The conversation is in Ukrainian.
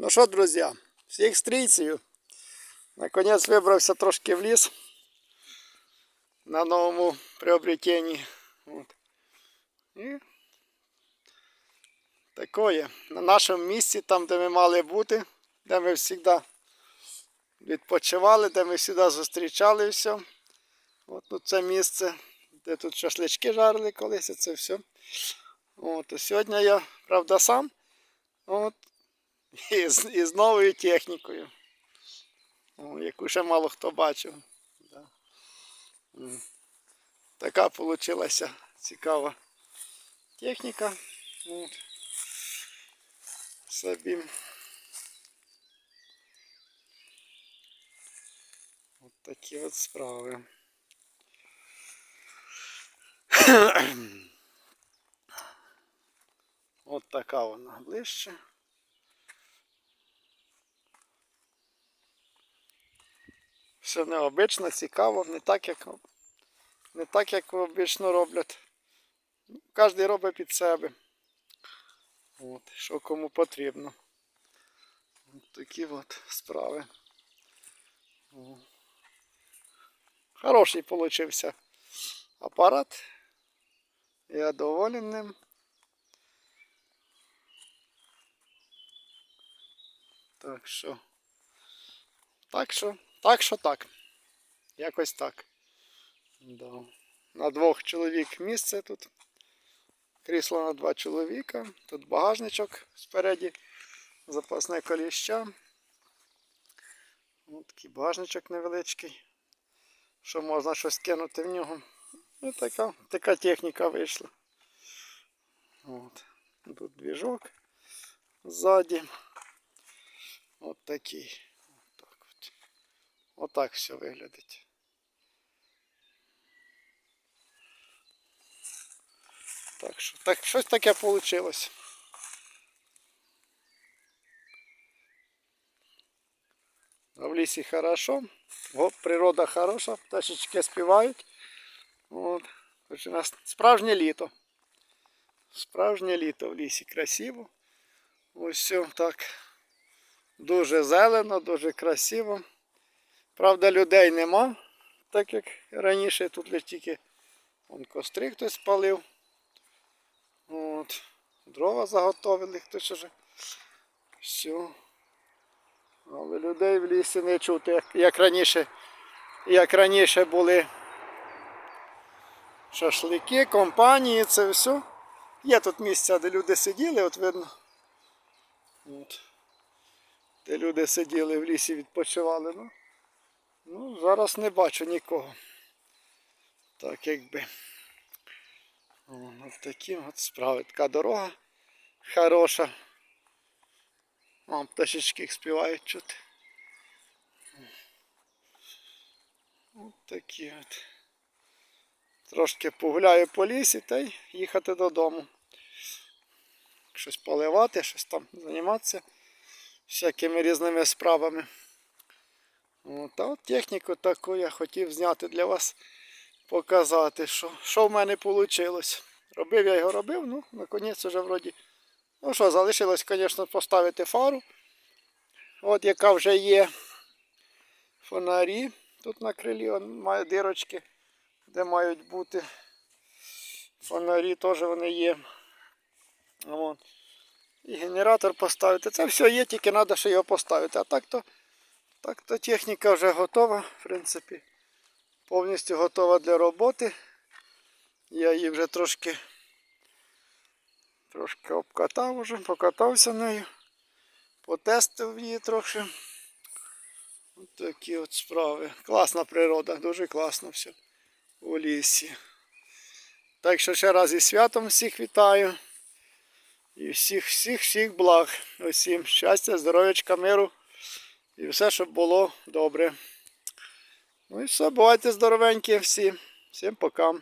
Ну що, друзі, всіх стрійців. Наконець вибрався трошки в ліс на новому приобретенні. От. І такое. На нашому місці, там, де ми мали бути, де ми завжди відпочивали, де ми завжди зустрічали все. От ну, це місце, де тут шашлички жарили колись, це все. От, сьогодні я, правда, сам. От, і з, новою технікою. Яку ще мало хто бачив. Да. Така вийшла цікава техніка. От. Собі. От такі от справи. От така вона ближче. Все необично, цікаво, не так, як, не так, як обично роблять. Кожен робить під себе. От, що кому потрібно. От такі от справи. Хороший получився апарат. Я доволен ним. Так що. Так що, так що так. Якось так. Да. На двох чоловік місце тут. Крісло на два чоловіка. Тут багажничок спереді, запасне коліща. Ось такий багажничок невеличкий. Що можна щось кинути в нього. І така, така техніка вийшла. От. Тут двіжок ззаді. От такий. Отак от. Все виглядить. Так що, так, щось таке вийшло. В лісі хорошо. Природа хороша, пташечки співають. От. Хоч у нас справжнє літо. Справжнє літо в лісі красиво. Ось все так. Дуже зелено, дуже красиво. Правда, людей нема, так як раніше тут лише тільки вон костри хтось спалив. От. Дрова заготовили хтось уже. Все. Але людей в лісі не чути, як, як раніше, як раніше були шашлики, компанії, це все. Є тут місця, де люди сиділи, от видно. От. Де люди сиділи в лісі, відпочивали. Ну, ну зараз не бачу нікого. Так якби. О, от такі от справи. Така дорога хороша. О, пташечки співають чути. От такі от. Трошки погуляю по лісі та й їхати додому. Щось поливати, щось там займатися всякими різними справами. От, а от техніку таку я хотів зняти для вас, показати, що, що в мене вийшло. Робив я його робив, ну, наконець вже вроді. Ну що, залишилось, звісно, поставити фару. От яка вже є фонарі. Тут на крилі он має дирочки, де мають бути. Фонарі теж вони є. От. І генератор поставити. Це все є, тільки треба ще його поставити. А так то, так то техніка вже готова, в принципі, повністю готова для роботи. Я її вже трошки трошки обкатав уже, покатався нею, потестив її трохи. Ось такі от справи. Класна природа, дуже класно все у лісі. Так що ще раз із святом всіх вітаю. І всіх, всіх, всіх благ. Усім щастя, здоров'ячка, миру. І все, щоб було добре. Ну і все, бувайте здоровенькі всі. Всім пока.